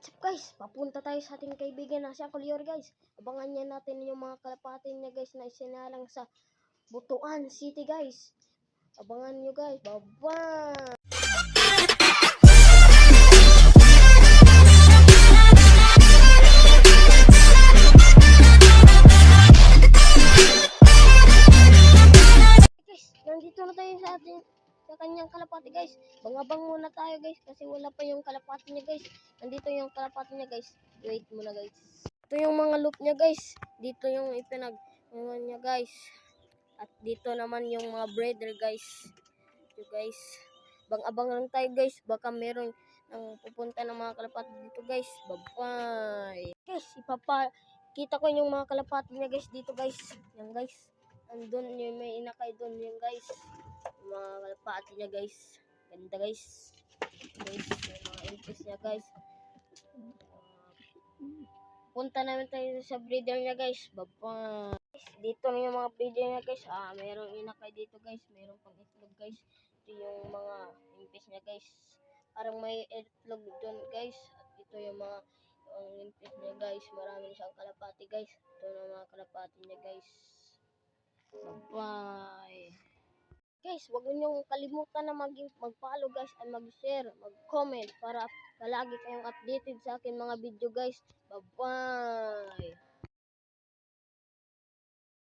What's up guys? Papunta tayo sa ating kaibigan na si Uncle Yor guys. Abangan niya natin yung mga kalapatin niya guys na isinalang sa Butuan City guys. Abangan nyo guys. Bye-bye! guys, nandito na tayo sa ating sa kanyang kalapati guys. Bangabang muna tayo guys kasi wala pa yung kalapati niya guys. Nandito yung kalapati niya guys. Wait muna guys. Ito yung mga loop niya guys. Dito yung ipinag ano niya guys. At dito naman yung mga breeder guys. Ito guys. Bang-abang lang tayo guys. Baka meron ang pupunta ng mga kalapati dito guys. Bye-bye. Guys, ipapa kita ko yung mga kalapati niya guys dito guys. Yan guys. Andun yung may inakay doon yung guys. Mga kalapati niya guys. Ganda guys. Guys, yung mga impis niya guys. Punta namin tayo sa breeder niya guys. Baba. Dito na yung mga breeder niya guys. Ah, mayroong inakay dito guys. Mayroong pang itlog guys. Ito yung mga impis niya guys. Parang may itlog doon guys. At ito yung mga yung impis niya guys. Marami siyang kalapati guys. Ito na mga kalapati niya guys. Bye. Guys, huwag niyo kalimutan na mag mag-follow guys at mag-share, mag-comment para palagi kayong updated sa akin mga video guys. Bye-bye.